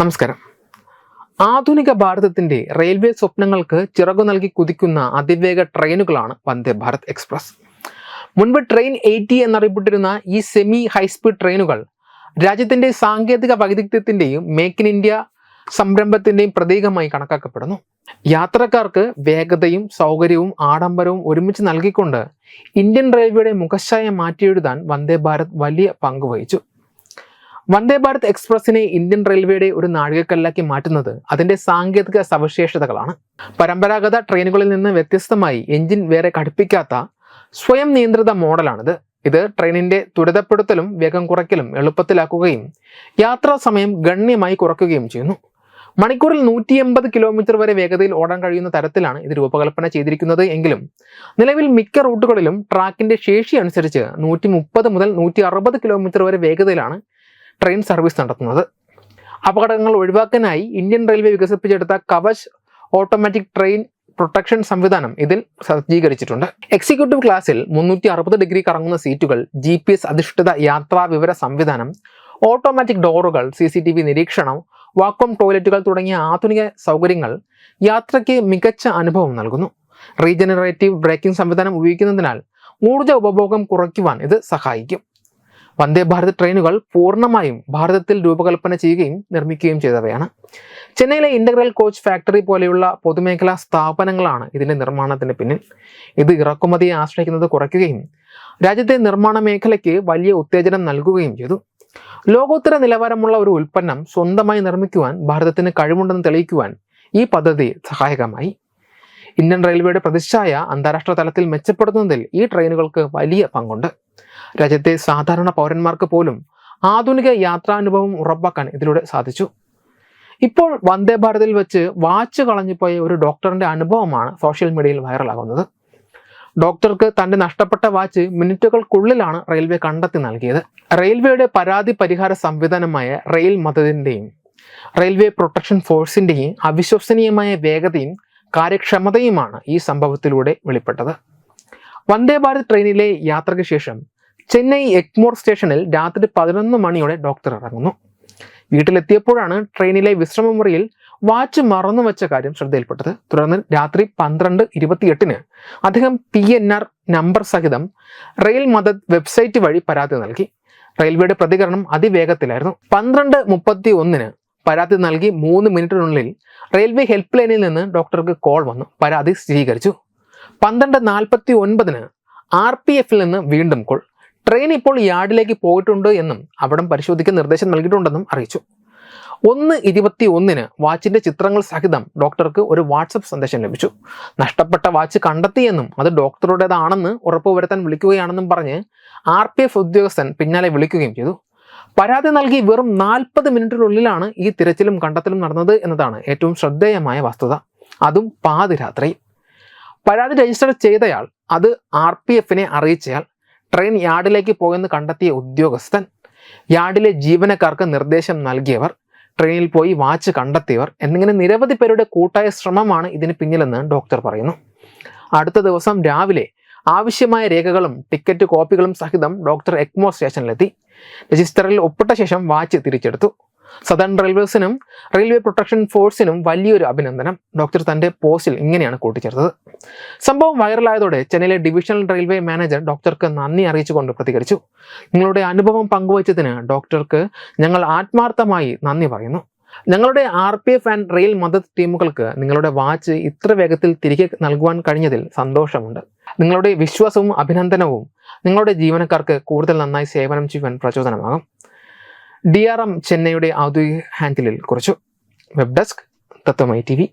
നമസ്കാരം. ആധുനിക ഭാരതത്തിന്റെ റെയിൽവേ സ്വപ്നങ്ങൾക്ക് ചിറകു നൽകി കുതിക്കുന്ന അതിവേഗ ട്രെയിനുകളാണ് വന്ദേ ഭാരത് എക്സ്പ്രസ്. മുൻപ് ട്രെയിൻ എയ്റ്റി എന്നറിയപ്പെട്ടിരുന്ന ഈ സെമി ഹൈസ്പീഡ് ട്രെയിനുകൾ രാജ്യത്തിന്റെ സാങ്കേതിക വൈദഗ്ധ്യത്തിന്റെയും മേക്ക് ഇൻ ഇന്ത്യ സംരംഭത്തിന്റെയും പ്രതീകമായി കണക്കാക്കപ്പെടുന്നു. യാത്രക്കാർക്ക് വേഗതയും സൗകര്യവും ആഡംബരവും ഒരുമിച്ച് നൽകിക്കൊണ്ട് ഇന്ത്യൻ റെയിൽവേയുടെ മുഖച്ഛായ മാറ്റിയെഴുതാൻ വന്ദേ ഭാരത് വലിയ പങ്ക് വഹിച്ചു. വന്ദേ ഭാരത് എക്സ്പ്രസിനെ ഇന്ത്യൻ റെയിൽവേയുടെ ഒരു നാഴികക്കല്ലാക്കി മാറ്റുന്നത് അതിന്റെ സാങ്കേതിക സവിശേഷതകളാണ്. പരമ്പരാഗത ട്രെയിനുകളിൽ നിന്ന് വ്യത്യസ്തമായി എഞ്ചിൻ വേറെ ഘടിപ്പിക്കാത്ത സ്വയം നിയന്ത്രിത മോഡലാണിത്. ഇത് ട്രെയിനിന്റെ ത്വരിതപ്പെടുത്തലും വേഗം കുറയ്ക്കലും എളുപ്പത്തിലാക്കുകയും യാത്രാ സമയം ഗണ്യമായി കുറയ്ക്കുകയും ചെയ്യുന്നു. മണിക്കൂറിൽ നൂറ്റി എൺപത് കിലോമീറ്റർ വരെ വേഗതയിൽ ഓടാൻ കഴിയുന്ന തരത്തിലാണ് ഇത് രൂപകൽപ്പന ചെയ്തിരിക്കുന്നത് എങ്കിലും നിലവിൽ മിക്ക റൂട്ടുകളിലും ട്രാക്കിന്റെ ശേഷി അനുസരിച്ച് നൂറ്റി മുപ്പത് മുതൽ നൂറ്റി അറുപത് കിലോമീറ്റർ വരെ വേഗതയിലാണ് ട്രെയിൻ സർവീസ് നടത്തുന്നത്. അപകടങ്ങൾ ഒഴിവാക്കാനായി ഇന്ത്യൻ റെയിൽവേ വികസിപ്പിച്ചെടുത്ത കവച് ഓട്ടോമാറ്റിക് ട്രെയിൻ പ്രൊട്ടക്ഷൻ സംവിധാനം ഇതിൽ സജ്ജീകരിച്ചിട്ടുണ്ട്. എക്സിക്യൂട്ടീവ് ക്ലാസ്സിൽ മുന്നൂറ്റി അറുപത് ഡിഗ്രി കറങ്ങുന്ന സീറ്റുകൾ ജി പി എസ് അധിഷ്ഠിത യാത്രാ വിവര സംവിധാനം ഓട്ടോമാറ്റിക് ഡോറുകൾ സി സി ടി വി നിരീക്ഷണം വാക്വം ടോയ്ലറ്റുകൾ തുടങ്ങിയ ആധുനിക സൗകര്യങ്ങൾ യാത്രയ്ക്ക് മികച്ച അനുഭവം നൽകുന്നു. റീജനറേറ്റീവ് ബ്രേക്കിംഗ് സംവിധാനം ഉപയോഗിക്കുന്നതിനാൽ ഊർജ ഉപഭോഗം കുറയ്ക്കുവാൻ ഇത് സഹായിക്കും. വന്ദേ ഭാരത് ട്രെയിനുകൾ പൂർണമായും ഭാരതത്തിൽ രൂപകൽപ്പന ചെയ്യുകയും നിർമ്മിക്കുകയും ചെയ്തവയാണ്. ചെന്നൈയിലെ ഇന്റഗ്രൽ കോച്ച് ഫാക്ടറി പോലെയുള്ള പൊതുമേഖലാ സ്ഥാപനങ്ങളാണ് ഇതിന്റെ നിർമ്മാണത്തിന് പിന്നിൽ. ഇത് ഇറക്കുമതിയെ ആശ്രയിക്കുന്നത് കുറയ്ക്കുകയും രാജ്യത്തെ നിർമ്മാണ മേഖലയ്ക്ക് വലിയ ഉത്തേജനം നൽകുകയും ചെയ്തു. ലോകോത്തര നിലവാരമുള്ള ഒരു ഉൽപ്പന്നം സ്വന്തമായി നിർമ്മിക്കുവാൻ ഭാരതത്തിന് കഴിവുണ്ടെന്ന് തെളിയിക്കുവാൻ ഈ പദ്ധതി സഹായകമായി. ഇന്ത്യൻ റെയിൽവേയുടെ പ്രതിച്ഛായ അന്താരാഷ്ട്ര തലത്തിൽ മെച്ചപ്പെടുത്തുന്നതിൽ ഈ ട്രെയിനുകൾക്ക് വലിയ പങ്കുണ്ട്. രാജ്യത്തെ സാധാരണ പൗരന്മാർക്ക് പോലും ആധുനിക യാത്രാനുഭവം ഉറപ്പാക്കാൻ ഇതിലൂടെ സാധിച്ചു. ഇപ്പോൾ വന്ദേ ഭാരതിൽ വെച്ച് വാച്ച് കളഞ്ഞുപോയ ഒരു ഡോക്ടറിന്റെ അനുഭവമാണ് സോഷ്യൽ മീഡിയയിൽ വൈറലാകുന്നത്. ഡോക്ടർക്ക് തന്റെ നഷ്ടപ്പെട്ട വാച്ച് മിനിറ്റുകൾക്കുള്ളിലാണ് റെയിൽവേ കണ്ടെത്തി നൽകിയത്. റെയിൽവേയുടെ പരാതി പരിഹാര സംവിധാനമായ റെയിൽ മതത്തിന്റെയും റെയിൽവേ പ്രൊട്ടക്ഷൻ ഫോഴ്സിന്റെയും അവിശ്വസനീയമായ വേഗതയും കാര്യക്ഷമതയുമാണ് ഈ സംഭവത്തിലൂടെ വെളിപ്പെട്ടത്. വന്ദേ ഭാരത് ട്രെയിനിലെ യാത്രയ്ക്ക് ശേഷം ചെന്നൈ എഗ്മോർ സ്റ്റേഷനിൽ രാത്രി പതിനൊന്ന് മണിയോടെ ഡോക്ടർ ഇറങ്ങുന്നു. വീട്ടിലെത്തിയപ്പോഴാണ് ട്രെയിനിലെ വിശ്രമ മുറിയിൽ വാച്ച് മറന്നു വെച്ച കാര്യം ശ്രദ്ധയിൽപ്പെട്ടത്. തുടർന്ന് രാത്രി പന്ത്രണ്ട് ഇരുപത്തിയെട്ടിന് അദ്ദേഹം പി എൻ ആർ നമ്പർ സഹിതം റെയിൽ മദത് വെബ്സൈറ്റ് വഴി പരാതി നൽകി. റെയിൽവേയുടെ പ്രതികരണം അതിവേഗത്തിലായിരുന്നു. പന്ത്രണ്ട് മുപ്പത്തി ഒന്നിന് പരാതി നൽകി മൂന്ന് മിനിറ്റിനുള്ളിൽ റെയിൽവേ ഹെൽപ്പ് ലൈനിൽ നിന്ന് ഡോക്ടർക്ക് കോൾ വന്നു. പരാതി സ്ഥിരീകരിച്ചു പന്ത്രണ്ട് നാൽപ്പത്തി ഒൻപതിന് ആർ പി എഫിൽ നിന്ന് വീണ്ടും കോൾ. ട്രെയിൻ ഇപ്പോൾ യാർഡിലേക്ക് പോയിട്ടുണ്ട് എന്നും അവിടം പരിശോധിക്കാൻ നിർദ്ദേശം നൽകിയിട്ടുണ്ടെന്നും അറിയിച്ചു. ഒന്ന് ഇരുപത്തി ഒന്നിന് വാച്ചിന്റെ ചിത്രങ്ങൾ സഹിതം ഡോക്ടർക്ക് ഒരു വാട്സപ്പ് സന്ദേശം ലഭിച്ചു. നഷ്ടപ്പെട്ട വാച്ച് കണ്ടെത്തിയെന്നും അത് ഡോക്ടറുടേതാണെന്ന് ഉറപ്പുവരുത്താൻ വിളിക്കുകയാണെന്നും പറഞ്ഞ് ആർ പി എഫ് ഉദ്യോഗസ്ഥൻ പിന്നാലെ വിളിക്കുകയും ചെയ്തു. പരാതി നൽകി വെറും നാൽപ്പത് മിനിറ്റിനുള്ളിലാണ് ഈ തിരച്ചിലും കണ്ടെത്തലും നടന്നത് എന്നതാണ് ഏറ്റവും ശ്രദ്ധേയമായ വസ്തുത. അതും പാതിരാത്രി. പരാതി രജിസ്റ്റർ ചെയ്തയാൾ അത് ആർ പി എഫിനെ അറിയിച്ചയാൾ. ട്രെയിൻ യാർഡിലേക്ക് പോയെന്ന് കണ്ടെത്തിയ ഉദ്യോഗസ്ഥൻ യാർഡിലെ ജീവനക്കാർക്ക് നിർദ്ദേശം നൽകിയവർ ട്രെയിനിൽ പോയി വാച്ച് കണ്ടെത്തിയവർ എന്നിങ്ങനെ നിരവധി പേരുടെ കൂട്ടായ ശ്രമമാണ് ഇതിന് പിന്നിലെന്ന് ഡോക്ടർ പറയുന്നു. അടുത്ത ദിവസം രാവിലെ ആവശ്യമായ രേഖകളും ടിക്കറ്റ് കോപ്പികളും സഹിതം ഡോക്ടർ എക്മോ സ്റ്റേഷനിലെത്തി. രജിസ്റ്ററിൽ ഒപ്പിട്ട ശേഷം വാച്ച് തിരിച്ചെടുത്തു. സദൺ റെയിൽവേസിനും റെയിൽവേ പ്രൊട്ടക്ഷൻ ഫോഴ്സിനും വലിയൊരു അഭിനന്ദനം. ഡോക്ടർ തന്റെ പോസ്റ്റിൽ ഇങ്ങനെയാണ് കൂട്ടിച്ചേർത്തത്. സംഭവം വൈറലായതോടെ ചെന്നൈയിലെ ഡിവിഷണൽ റെയിൽവേ മാനേജർ ഡോക്ടർക്ക് നന്ദി അറിയിച്ചുകൊണ്ട് പ്രതികരിച്ചു. നിങ്ങളുടെ അനുഭവം പങ്കുവച്ചതിന് ഡോക്ടർക്ക് ഞങ്ങൾ ആത്മാർത്ഥമായി നന്ദി പറയുന്നു. ഞങ്ങളുടെ R P F and rail Madad ടീമുകൾക്ക് നിങ്ങളുടെ വാച്ച് ഇത്ര വേഗത്തിൽ തിരികെ നൽകുവാൻ കഴിഞ്ഞതിൽ സന്തോഷമുണ്ട്. നിങ്ങളുടെ വിശ്വാസവും അഭിനന്ദനവും നിങ്ങളുടെ ജീവനക്കാർക്ക് കൂടുതൽ നന്നായി സേവനം ചെയ്യുവാൻ പ്രചോദനമാകും. ഡി ആർ എം ചെന്നൈയുടെ ഔദ്യോഗിക ഹാൻഡിലിൽ കുറിച്ചു വെബ് ഡെസ്ക് തത്വമൈ ടി വി